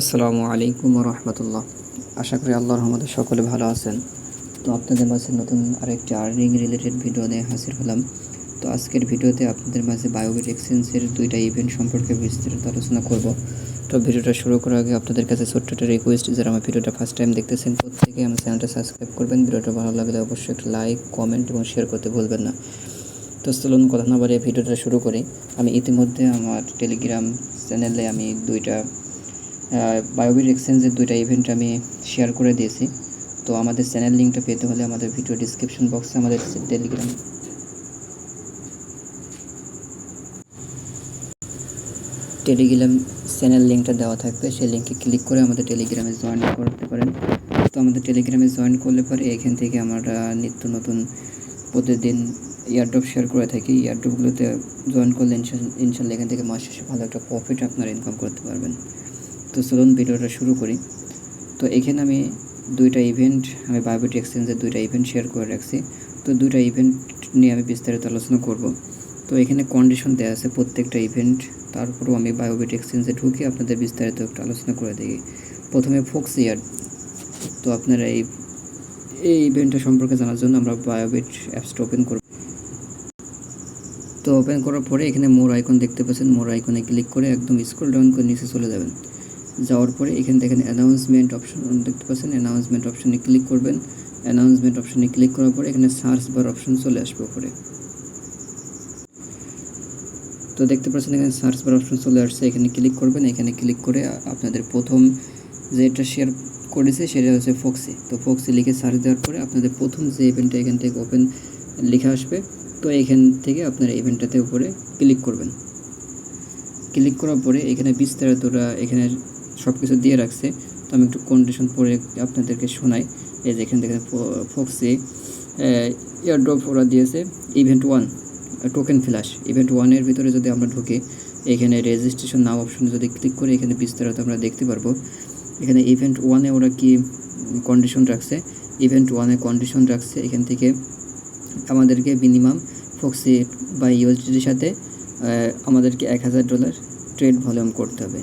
আসসালামু আলাইকুম রহমতুল্লাহ আশা করি আল্লাহর রহমতে সকলে ভালো আছেন। তো আপনাদের মাঝে নতুন আরেকটি আর্নিং রিলেটেড ভিডিও নিয়ে হাজির হলাম। তো আজকের ভিডিওতে আপনাদের মাঝে বায়োবিট এক্সচেঞ্জের দুইটা ইভেন্ট সম্পর্কে বিস্তারিত আলোচনা করব। তো ভিডিওটা শুরু করার আগে আপনাদের কাছে ছোট্ট একটা রিকোয়েস্ট যারা আমার ভিডিওটা ফার্স্ট টাইম দেখতেছেন, প্রত্যেকে আমার চ্যানেলটা সাবস্ক্রাইব করবেন। ভিডিওটা ভালো লাগলে অবশ্যই একটা লাইক কমেন্ট এবং শেয়ার করতে ভুলবেন না। তো চলুন, কথা না বাড়িয়ে ভিডিওটা শুরু করি। আমি ইতিমধ্যে আমার টেলিগ্রাম চ্যানেলে আমি দুইটা বায়োবিট এক্সচেঞ্জের দুইটা ইভেন্ট আমি শেয়ার করে দিয়েছি। তো আমাদের চ্যানেল লিঙ্কটা পেতে হলে আমাদের ভিডিও ডিসক্রিপশন বক্সে আমাদের টেলিগ্রাম টেলিগ্রাম চ্যানেল লিঙ্কটা দেওয়া থাকবে, সেই লিঙ্কে ক্লিক করে আমাদের টেলিগ্রামে জয়েন করতে পারেন। তো আমাদের টেলিগ্রামে জয়েন করলে পরে এখান থেকে আমরা নিত্য নতুন প্রতিদিন ইয়ারড্রপ শেয়ার করে থাকি। ইয়ারড্রপগুলোতে জয়েন করলে ইনশাল্লাহ এখান থেকে মাস শেষে ভালো একটা প্রফিট আপনারা ইনকাম করতে পারবেন। তো চলুন ভিডিওটা শুরু করি। তো এখানে আমি দুইটা ইভেন্ট আমি বায়োবিট এক্সচেঞ্জের দুইটা ইভেন্ট শেয়ার করে রাখছি। তো দুইটা ইভেন্ট নিয়ে আমি বিস্তারিত আলোচনা করব। তো এখানে কন্ডিশন দেওয়া আছে প্রত্যেকটা ইভেন্ট তারপরেও আমি বায়োবিট এক্সচেঞ্জে ঢুকে, আপনাদের বিস্তারিত একটু আলোচনা করে দিই প্রথমে ফোক্স ইয়ার তো আপনারা এই এই ইভেন্টটা সম্পর্কে জানার জন্য আমরা বায়োবিট অ্যাপসটা ওপেন করব। তো ওপেন করার পরে এখানে মোর আইকন দেখতে পাচ্ছেন। মোর আইকনে ক্লিক করে একদম স্ক্রল ডাউন করে নিচে চলে যাবেন। যাওয়ার পরে এখানে দেখেন অ্যানাউন্সমেন্ট অপশন দেখতে পাচ্ছেন অ্যানাউন্সমেন্ট অপশনে ক্লিক করবেন। অ্যানাউন্সমেন্ট অপশনে ক্লিক করার পরে এখানে সার্চ বার অপশন চলে আসবে উপরে। তো দেখতে পাচ্ছেন এখানে সার্চ বার অপশন চলে আসছে, এখানে ক্লিক করবেন, এখানে ক্লিক করে আপনাদের প্রথম যেটা শেয়ার করেছে সেটা হচ্ছে ফক্সি তো ফক্সি লিখে সার্চ দেওয়ার পরে আপনাদের প্রথম যে ইভেন্টটা এখান থেকে ওপেন লেখা আসবে, তো এখান থেকে আপনারা ইভেন্টটাতে উপরে ক্লিক করবেন। ক্লিক করার পরে এখানে বিস্তারিতরা এখানে সব কিছু দিয়ে রাখছে। তো আমি একটু কন্ডিশন পরে আপনাদেরকে শোনাই। এই যে এখান থেকে ফক্সি এয়ারড্রপ ওরা দিয়েছে। Event one token flash event ওয়ানের ভিতরে যদি আমরা ঢুকি, এখানে রেজিস্ট্রেশন নাও অপশনে যদি ক্লিক করি, এখানে বিস্তারিত আমরা দেখতে পারব। এখানে ইভেন্ট ওয়ানে ওরা কি কন্ডিশন রাখছে? ইভেন্ট ওয়ানে কন্ডিশন রাখছে এখান থেকে আমাদেরকে মিনিমাম ফক্সি বা ইউএসডির সাথে আমাদেরকে এক হাজার ডলার ট্রেড ভলিউম করতে হবে।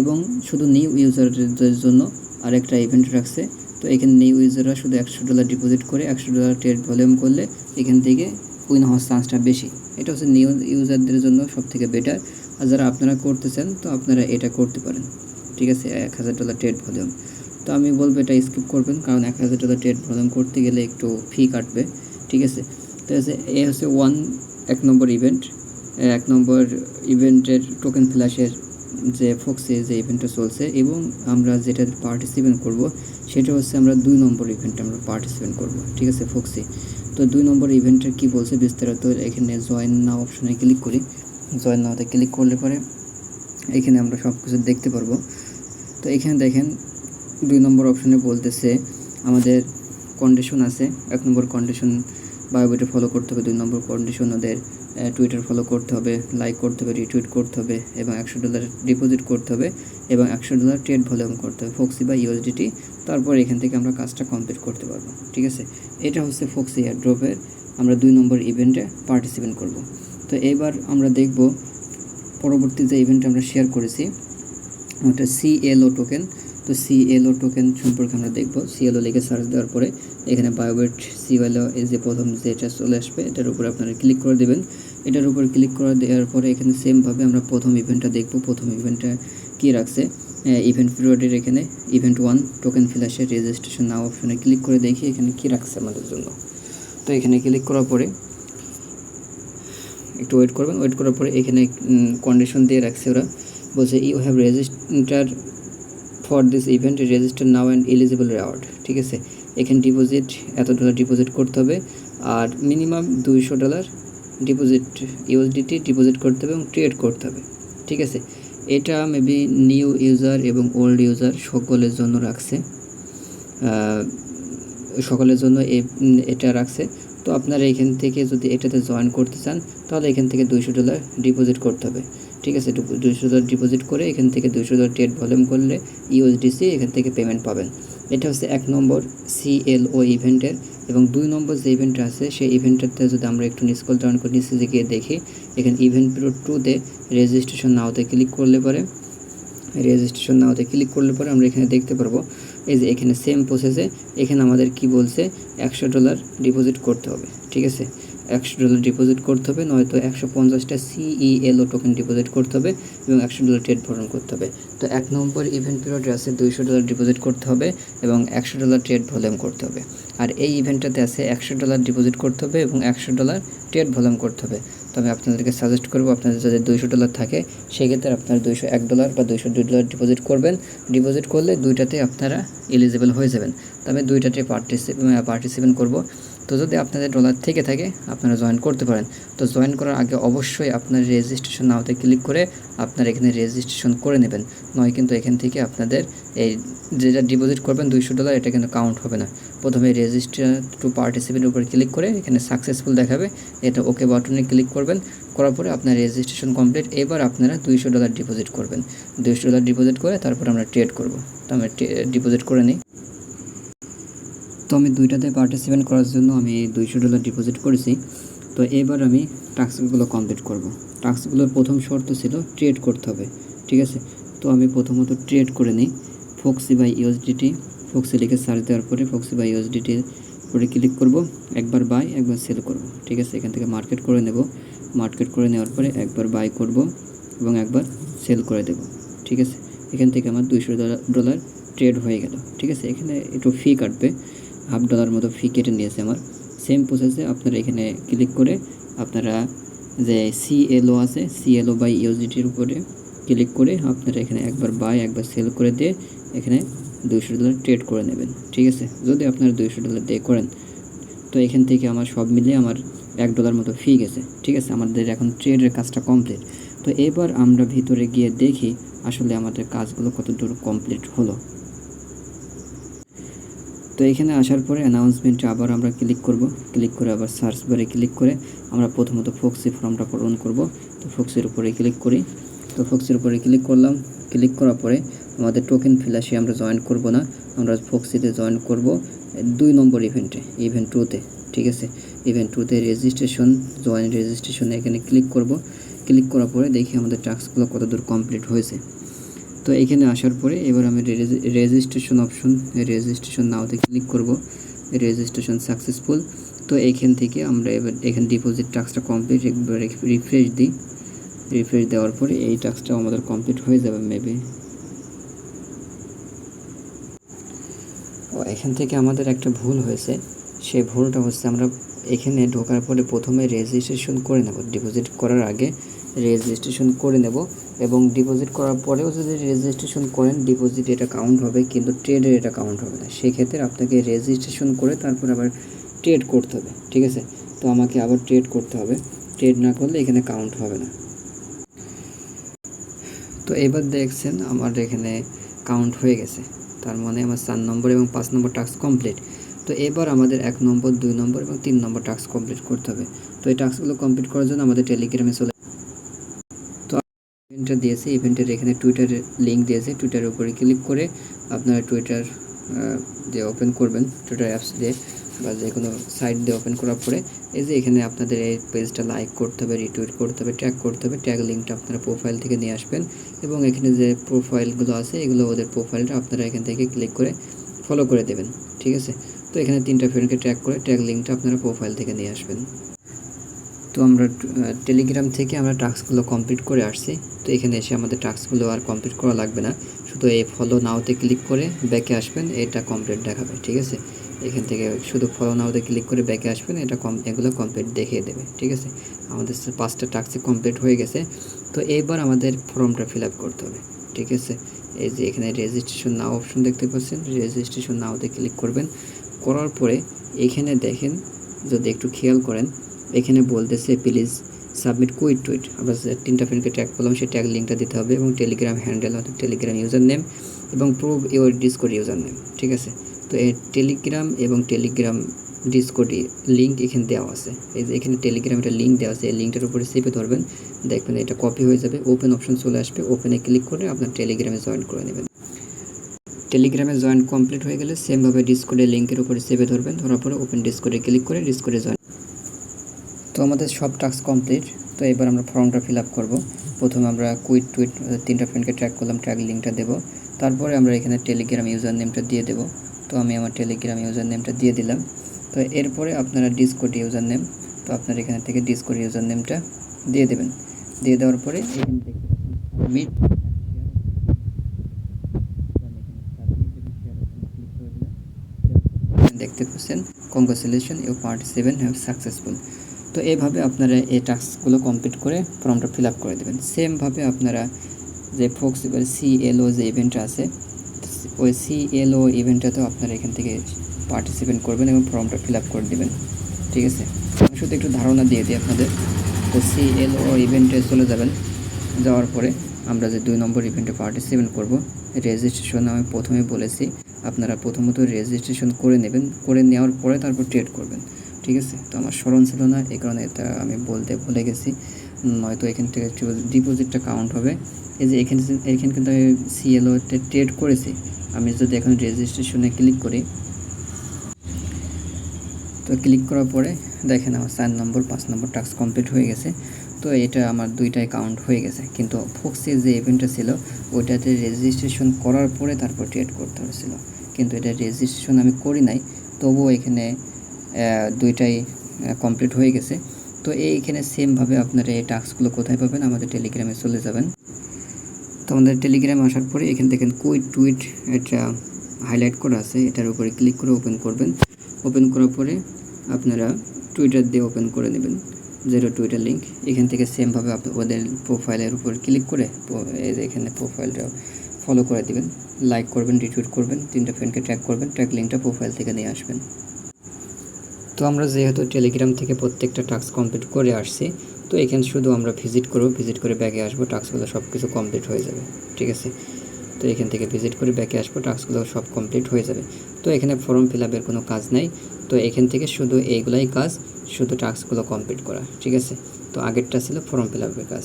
এবং শুধু নিউ ইউজারদের জন্য আরেকটা ইভেন্ট রাখছে। তো এখানে নিউ ইউজাররা শুধু একশো ডলার ডিপোজিট করে একশো ডলার ট্রেড ভলিউম করলে এখান থেকে উইন হওয়ার চান্সটা বেশি। এটা হচ্ছে নিউ ইউজারদের জন্য সব থেকে বেটার আর যারা আপনারা করতেছেন, তো আপনারা এটা করতে পারেন। ঠিক আছে, এক হাজার ডলার ট্রেড ভলিউম তো আমি বলব এটা স্কিপ করবেন, কারণ এক হাজার ডলার ট্রেড ভলিউম করতে গেলে একটু ফি কাটবে। ঠিক আছে, তো এ হচ্ছে ওয়ান এক নম্বর ইভেন্ট এক নম্বর ইভেন্টের টোকেন ফ্ল্যাশের যে ফোক্সে যে ইভেন্টটা চলছে এবং আমরা যেটা পার্টিসিপেন্ট করব, সেটা হচ্ছে আমরা দুই নম্বর ইভেন্টে আমরা পার্টিসিপেন্ট করব, ঠিক আছে ফোক্সি তো দুই নম্বর ইভেন্টের কি বলছে বিস্তারিত এখানে জয়েন নাও অপশনে ক্লিক করি। জয়েন নাওতে ক্লিক করলে পরে এখানে আমরা সব কিছু দেখতে পারব। তো এখানে দেখেন দুই নম্বর অপশনে বলতেছে আমাদের কন্ডিশন আছে, এক নম্বর কন্ডিশন বায়োবিটে ফলো করতে হবে, দুই নম্বর কন্ডিশন ওদের টুইটার ফলো করতে হবে লাইক করতে হবে রিটুইট করতে হবে এবং একশো ডলার ডিপোজিট করতে হবে এবং একশো ডলার ট্রেড ভলিউম করতে হবে ফোক্সি বা ইউএসডিটি তারপর এখান থেকে আমরা কাজটা কমপ্লিট করতে পারব, ঠিক আছে? এটা হচ্ছে ফোক্সি এয়ারড্রপের আমরা দুই নম্বর ইভেন্টে পার্টিসিপেন্ট করব। তো এবার আমরা দেখব পরবর্তী যে ইভেন্ট আমরা শেয়ার করেছি, ওটা সিএলও টোকেন তো সিএলও টোকেন সম্পর্কে আমরা দেখব। সিএলও লিখে সার্চ দেওয়ার পরে এখানে বায়োবেট সিএলও এই যে প্রথম যেটা চলে আসবে, এটার উপরে আপনারা ক্লিক করে দেবেন। এটার উপর ক্লিক করে দেওয়ার পরে এখানে সেমভাবে আমরা প্রথম ইভেন্টটা দেখব। প্রথম ইভেন্টটা কী রাখছে? ইভেন্ট পিরিয়ডের এখানে ইভেন্ট ওয়ান টোকেন ফ্ল্যাশের রেজিস্ট্রেশন নাও অপশনে ক্লিক করে দেখি এখানে কী রাখছে আমাদের জন্য। তো এখানে ক্লিক করার পরে একটু ওয়েট করবেন। ওয়েট করার পরে এখানে কন্ডিশন দিয়ে রাখছে ওরা। বলছে you have register for this event register now and eligible reward ঠিক আছে? এখানে ডিপোজিট এত ডলার ডিপোজিট করতে হবে, আর মিনিমাম দুইশো ডলার ডিপোজিট ইউএসডিটি ডিপোজিট করতে হবে এবং ট্রেড করতে হবে, ঠিক আছে? এটা মেবি নিউ ইউজার এবং ওল্ড ইউজার সকলের জন্য রাখছে সকলের জন্য এটা রাখছে। তো আপনারা এখান থেকে যদি এটাতে জয়েন করতে চান, তাহলে এখান থেকে দুইশো ডলার ডিপোজিট করতে হবে। ঠিক আছে দুইশো ডলার ডিপোজিট করে এখান থেকে দুইশো ডলার ট্রেড ভলিউম করলে ইউএসডিসি এখান থেকে পেমেন্ট পাবেন। এটা হচ্ছে এক নম্বর সিএলও ইভেন্টের এবং দুই নম্বর যে ইভেন্টটা আছে, সেই ইভেন্টটাতে যদি আমরা একটু নিস্কল ডাউন করে নিচে গিয়ে দেখি, এখানে ইভেন্ট পিরিয়ড টুতে রেজিস্ট্রেশন নাওতে ক্লিক করলে পরে রেজিস্ট্রেশন নাওতে ক্লিক করলে পরে আমরা এখানে দেখতে পারব, এই যে এখানে সেম প্রসেসে এখানে আমাদের কি বলছে, একশো ডলার ডিপোজিট করতে হবে, ঠিক আছে? একশো ডলার ডিপোজিট করতে হবে, নয়তো একশো পঞ্চাশটা সিইএলও টোকেন ডিপোজিট করতে হবে এবং একশো ডলার ট্রেড ভরণ করতে হবে। তো এক নম্বর ইভেন্ট পিরিয়ডে আছে দুইশো ডলার ডিপোজিট করতে হবে এবং একশো ডলার ট্রেড ভলিউম করতে হবে। আর এই ইভেন্টটাতে আছে একশো ডলার ডিপোজিট করতে হবে এবং একশো ডলার ট্রেড ভলিউম করতে হবে। তবে আপনাদেরকে সাজেস্ট করব, আপনাদের যাদের দুইশো ডলার থাকে, সেক্ষেত্রে আপনারা দুইশো এক ডলার বা দুইশো দুই ডলার ডিপোজিট করবেন। ডিপোজিট করলে দুইটাতে আপনারা এলিজিবল হয়ে যাবেন। তবে দুইটাতে পার্টিসিপেট পার্টিসিপেন্ট করব। তো যদি আপনাদের ডলার থেকে থাকে, আপনারা জয়েন করতে পারেন। তো জয়েন করার আগে অবশ্যই আপনার রেজিস্ট্রেশন নাওতে ক্লিক করে আপনারা এখানে রেজিস্ট্রেশন করে নেবেন। নয় কিন্তু এখান থেকে আপনাদের এই যেটা ডিপোজিট করবেন দুইশো ডলার এটা কিন্তু কাউন্ট হবে না। প্রথমে রেজিস্টার টু পার্টিসিপেন্টের উপর ক্লিক করে এখানে সাকসেসফুল দেখাবে। এটা ওকে বাটনে ক্লিক করবেন। করার পরে আপনার রেজিস্ট্রেশন কমপ্লিট এবার আপনারা দুইশো ডলার ডিপোজিট করবেন। দুইশো ডলার ডিপোজিট করে তারপর আমরা ট্রেড করব। তো আমরা ডিপোজিট করে নিই। তো আমি দুইটাতে পার্টিসিপেন্ট করার জন্য আমি দুইশো ডলার ডিপোজিট করেছি। তো এবার আমি টাস্কগুলো কমপ্লিট করব। টাস্কগুলোর প্রথম শর্ত ছিল ট্রেড করতে হবে, ঠিক আছে? তো আমি প্রথমত ট্রেড করে নিই ফক্সি বাই ইউএসডিটি ফক্সি লিখে সার্চ দেওয়ার পরে ফক্সি বাই ইউএসডিটি করে ক্লিক করব, একবার বাই একবার সেল করব, ঠিক আছে? এখান থেকে মার্কেট করে নেব। মার্কেট করে নেওয়ার পরে একবার বাই করব এবং একবার সেল করে দেব, ঠিক আছে? এখান থেকে আমার দুইশো ডলার ট্রেড হয়ে গেল, ঠিক আছে? এখানে একটু ফি কাটবে। হাফ ডলার মতো ফি কেটে নিয়েছে আমার। সেম প্রসেসে আপনারা এখানে ক্লিক করে আপনারা যে সিএলও আছে সিএলও বাই ইউজিটির উপরে ক্লিক করে আপনারা এখানে একবার বাই একবার সেল করে দিয়ে এখানে দুইশো ডলার ট্রেড করে নেবেন। ঠিক আছে? যদি আপনারা দুইশো ডলার দিয়ে করেন, তো এখান থেকে আমার সব মিলিয়ে আমার এক ডলার মতো ফি গেছে। ঠিক আছে? আমাদের এখন ট্রেডের কাজটা কমপ্লিট তো এবার আমরা ভিতরে গিয়ে দেখি আসলে আমাদের কাজগুলো কত দূর কমপ্লিট হলো। তো এখানে আসার পরে অ্যানাউন্সমেন্টে আবার আমরা ক্লিক করব। ক্লিক করে আবার সার্চ বারে ক্লিক করে আমরা প্রথমত ফোক্সি ফর্মটা পূরণ করব। তো ফোক্সির উপরে ক্লিক করি। তো ফোক্সির উপরে ক্লিক করলাম। ক্লিক করার পরে আমাদের টোকেন ফিলাসে আমরা জয়েন করব না। আমরা ফোক্সিতে জয়েন করব দুই নম্বর ইভেন্টে ইভেন্ট টুতে ঠিক আছে? ইভেন্ট টুতে রেজিস্ট্রেশন জয়েন রেজিস্ট্রেশনে এখানে ক্লিক করব। ক্লিক করার পরে দেখি আমাদের টাস্কগুলো কত দূর কমপ্লিট হয়েছে। তো এখানে আসার পরে এবার আমি রেজিস্ট্রেশন অপশন রেজিস্ট্রেশন নাওতে ক্লিক করব। রেজিস্ট্রেশন সাকসেসফুল তো এইখান থেকে আমরা এবার এখানে ডিপোজিট টাস্কটা কমপ্লিট একবার রিফ্রেশ দিই। রিফ্রেশ দেওয়ার পরে এই টাস্কটাও আমাদের কমপ্লিট হয়ে যাবে মেবি এখান থেকে আমাদের একটা ভুল হয়েছে। সেই ভুলটা হচ্ছে আমরা এখানে ঢোকার পরে প্রথমে রেজিস্ট্রেশন করে নেব। ডিপোজিট করার আগে রেজিস্ট্রেশন করে নেব এবং ডিপোজিট করার পরেও যদি রেজিস্ট্রেশন করেন ডিপোজিট এটা কাউন্ট হবে কিন্তু ট্রেডের এটা কাউন্ট হবে না। সেক্ষেত্রে আপনাকে রেজিস্ট্রেশন করে তারপর আবার ট্রেড করতে হবে, ঠিক আছে? তো আমাকে আবার ট্রেড করতে হবে। ট্রেড না করলে এখানে কাউন্ট হবে না। তো এবার দেখছেন আমার এখানে কাউন্ট হয়ে গেছে। তার মানে আমার চার নম্বর এবং পাঁচ নম্বর টাস্ক কমপ্লিট তো এবার আমাদের এক নম্বর, দুই নম্বর এবং তিন নম্বর টাস্ক কমপ্লিট করতে হবে। তো এই টাস্কগুলো কমপ্লিট করার জন্য আমাদের টেলিগ্রামে চলে ইভেন্টটা দিয়েছে ইভেন্টের এখানে টুইটারের লিঙ্ক দিয়েছে টুইটারের উপরে ক্লিক করে আপনারা টুইটার দিয়ে ওপেন করবেন টুইটার অ্যাপস দিয়ে বা যে কোনো সাইট দিয়ে ওপেন করার পরে, এই যে এখানে আপনাদের এই পেজটা লাইক করতে হবে রিটুইট করতে হবে ট্যাগ করতে হবে ট্যাগ লিঙ্কটা আপনারা প্রোফাইল থেকে নিয়ে আসবেন এবং এখানে যে প্রোফাইলগুলো আছে, এগুলো ওদের প্রোফাইলটা আপনারা এখান থেকে ক্লিক করে ফলো করে দেবেন, ঠিক আছে? তো এখানে তিনটা ফ্রেন্ডকে ট্যাগ করে ট্যাগ লিঙ্কটা আপনারা প্রোফাইল থেকে নিয়ে আসবেন। তো আমরা টেলিগ্রাম থেকে আমরা টাস্কগুলো কমপ্লিট করে আসছি। তো এখানে এসে আমাদের টাস্কগুলো আর কমপ্লিট করা লাগবে না। শুধু এই ফলো নাওতে ক্লিক করে ব্যাকে আসবেন, এটা কমপ্লিট দেখাবে, ঠিক আছে? এখান থেকে শুধু ফলো নাওতে ক্লিক করে ব্যাকে আসবেন, এটা কম এগুলো কমপ্লিট দেখিয়ে দেবে, ঠিক আছে? আমাদের পাঁচটা টাস্কই কমপ্লিট হয়ে গেছে। তো এইবার আমাদের ফর্মটা ফিল আপ করতে হবে, ঠিক আছে? এই যে এখানে রেজিস্ট্রেশন নাও অপশন দেখতে পাচ্ছেন রেজিস্ট্রেশন নাওতে ক্লিক করবেন। করার পরে এখানে দেখেন, যদি একটু খেয়াল করেন এখানে বলতেছে, প্লিজ সাবমিট কুইট টুইট আমরা তিনটা ফ্রেন্ডকে ট্যাগ করলাম, সেই ট্যাগ লিঙ্কটা দিতে হবে এবং টেলিগ্রাম হ্যান্ডেল অর্থাৎ টেলিগ্রাম ইউজার নেম এবং prove your Discord user name ঠিক আছে? তো এই টেলিগ্রাম এবং টেলিগ্রাম ডিসকোড লিঙ্ক এখানে দেওয়া আছে। এই যে এখানে টেলিগ্রাম একটা লিঙ্ক দেওয়া আছে, এই লিঙ্কটার উপরে চেপে ধরবেন। দেখবেন এটা কপি হয়ে যাবে ওপেন অপশন চলে আসবে ওপেনে ক্লিক করে আপনার টেলিগ্রামে জয়েন করে নেবেন। টেলিগ্রামে জয়েন কমপ্লিট হয়ে গেলে সেমভাবে ডিসকোডের লিঙ্কের উপরে চেপে ধরবেন, ধরার পরে ওপেন ডিসকোডে ক্লিক করে ডিসকোডে জয়েন তো আমাদের সব টাস্ক কমপ্লিট তো এবার আমরা ফর্মটা ফিল আপ করব। প্রথমে আমরা কুইট টুইট তিনটা ফ্রেন্ডকে ট্র্যাক করলাম ট্র্যাক লিঙ্কটা দেবো। তারপরে আমরা এখানে টেলিগ্রাম ইউজার নেমটা দিয়ে দেবো। তো আমি আমার টেলিগ্রাম ইউজার নেমটা দিয়ে দিলাম। তো এরপরে আপনারা ডিসকোড ইউজার নেম তো আপনারা এখানে থেকে ডিসকোড ইউজার নেমটা দিয়ে দেবেন। দিয়ে দেওয়ার পরে এখানে পাচ্ছেন দেখতে পাচ্ছেন congratulation you participant have successful তো এইভাবে আপনারা এই টাস্কগুলো কমপ্লিট করে ফর্মটা ফিল আপ করে দেবেন। সেমভাবে আপনারা যে ফোক্সিবল সিএলও যে ইভেন্টটা আছে, ওই সিএলও ইভেন্টটাতেও আপনারা এখান থেকে পার্টিসিপেট করবেন এবং ফর্মটা ফিল আপ করে দেবেন। ঠিক আছে? শুধু একটু ধারণা দিয়ে দিই আপনাদের। তো সিএলও ইভেন্টে চলে যাবেন। যাওয়ার পরে আমরা যে দুই নম্বর ইভেন্টে পার্টিসিপেট করব রেজিস্ট্রেশন আমি প্রথমে বলেছি, আপনারা প্রথমত রেজিস্ট্রেশন করে নেবেন, করে নেওয়ার পরে তারপর ট্রেড করবেন। ঠিক আছে? তো আমার স্মরণ ছিল না, এই কারণে এটা আমি বলতে ভুলে গেছি। নয়তো এখান থেকে ডিপোজিটটা কাউন্ট হবে। এই যে এখানে এখানে কিন্তু আমি সিএলওতে ট্রেড করেছি। আমি যদি এখন রেজিস্ট্রেশনে ক্লিক করি, তো ক্লিক করার পরে দেখেন আমার চার নম্বর পাঁচ নম্বর টাস্ক কমপ্লিট হয়ে গেছে। তো এটা আমার দুইটাই কাউন্ট হয়ে গেছে। কিন্তু ফোক্সে যে ইভেন্টটা ছিল, ওইটাতে রেজিস্ট্রেশন করার পরে তারপর ট্রেড করতে হয়েছিল। কিন্তু এটা রেজিস্ট্রেশন আমি করি নাই। তবুও এখানে দুইটাই কমপ্লিট হয়ে গেছে। তো এইখানে সেমভাবে আপনারা এই টাস্কগুলো কোথায় পাবেন? আমাদের টেলিগ্রামে চলে যাবেন। তো আমাদের টেলিগ্রাম আসার পরে এখান থেকে কুইট টুইট এটা হাইলাইট করা আছে, এটার উপরে ক্লিক করে ওপেন করবেন। ওপেন করার পরে আপনারা টুইটার দিয়ে ওপেন করে নেবেন। জিরো টুইটার লিঙ্ক এখান থেকে সেমভাবে ওদের প্রোফাইলের উপর ক্লিক করে এখানে প্রোফাইলটা ফলো করে দিবেন। লাইক করবেন রিটুইট করবেন, তিনটা ফ্রেন্ডকে ট্র্যাক করবেন ট্র্যাক লিঙ্কটা প্রোফাইল থেকে নিয়ে আসবেন। তো আমরা যেহেতু টেলিগ্রাম থেকে প্রত্যেকটা টাস্ক কমপ্লিট করে আসছি, তো এখানে শুধু আমরা ভিজিট করব ভিজিট করে ব্যাকে আসব টাস্কগুলো সব কিছু কমপ্লিট হয়ে যাবে, ঠিক আছে? তো এখান থেকে ভিজিট করে ব্যাকে আসব টাস্কগুলো সব কমপ্লিট হয়ে যাবে। তো এখানে ফর্ম ফিল আপের কোনো কাজ নেই, তো এখান থেকে শুধু এইগুলাই কাজ, শুধু টাস্কগুলো কমপ্লিট করা, ঠিক আছে? তো আগেরটা ছিল ফর্ম ফিল আপের কাজ।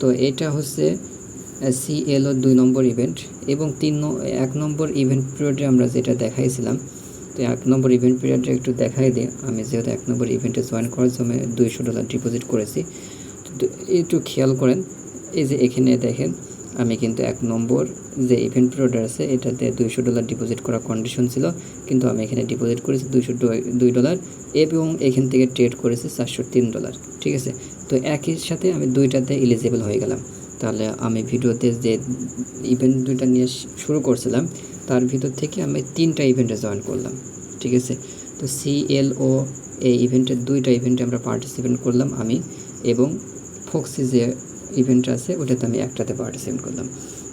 তো এটা হচ্ছে সিএলও দুই নম্বর ইভেন্ট এবং তিন এক নম্বর ইভেন্ট পিরিয়ডে আমরা যেটা দেখাইছিলাম তো এক নম্বর ইভেন্ট পিরিয়ডে একটু দেখাই দিই। আমি যেহেতু এক নম্বর ইভেন্টে জয়েন করার সময় দুইশো ডলার ডিপোজিট করেছি। তো একটু খেয়াল করেন, এই যে এখানে দেখেন, আমি কিন্তু এক নম্বর যে ইভেন্ট পিরিয়ড আছে, এটাতে দুইশো ডলার ডিপোজিট করা কন্ডিশন ছিল। কিন্তু আমি এখানে ডিপোজিট করেছি দুইশো দুই ডলার এবং এখান থেকে ট্রেড করেছি চারশো তিন ডলার ঠিক আছে? তো একই সাথে আমি দুইটাতে এলিজিবল হয়ে গেলাম। তাহলে আমি ভিডিওতে যে ইভেন্ট দুইটা নিয়ে শুরু করছিলাম তার ভিতর থেকে আমি তিনটা ইভেন্টে জয়েন করলাম, ঠিক আছে? তো সিএলও এই ইভেন্টের দুইটা ইভেন্টে আমরা পার্টিসিপেট করলাম আমি এবং ফোক্সি যে ইভেন্ট আছে, ওটাতে আমি একটাতে পার্টিসিপেট করলাম।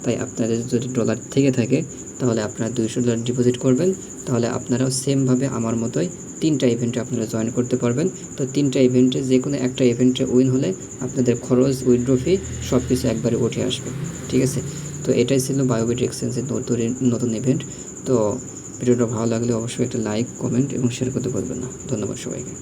তাই আপনাদের যদি ডলার থেকে থাকে, তাহলে আপনারা দুইশো ডলার ডিপোজিট করবেন, তাহলে আপনারাও সেমভাবে আমার মতোই তিনটা ইভেন্টে আপনারা জয়েন করতে পারবেন। তো তিনটা ইভেন্টে যে কোনো একটা ইভেন্টে উইন হলে আপনাদের খরচ উইথড্র ফি সব কিছু একবারে উঠে আসবে, ঠিক আছে? তো এটাই ছিল বায়োবিট এক্সচেঞ্জের নতুন নতুন ইভেন্ট তো ভিডিওটা ভালো লাগলে অবশ্যই একটা লাইক কমেন্ট এবং শেয়ার করতে বলবেন না। ধন্যবাদ সবাইকে।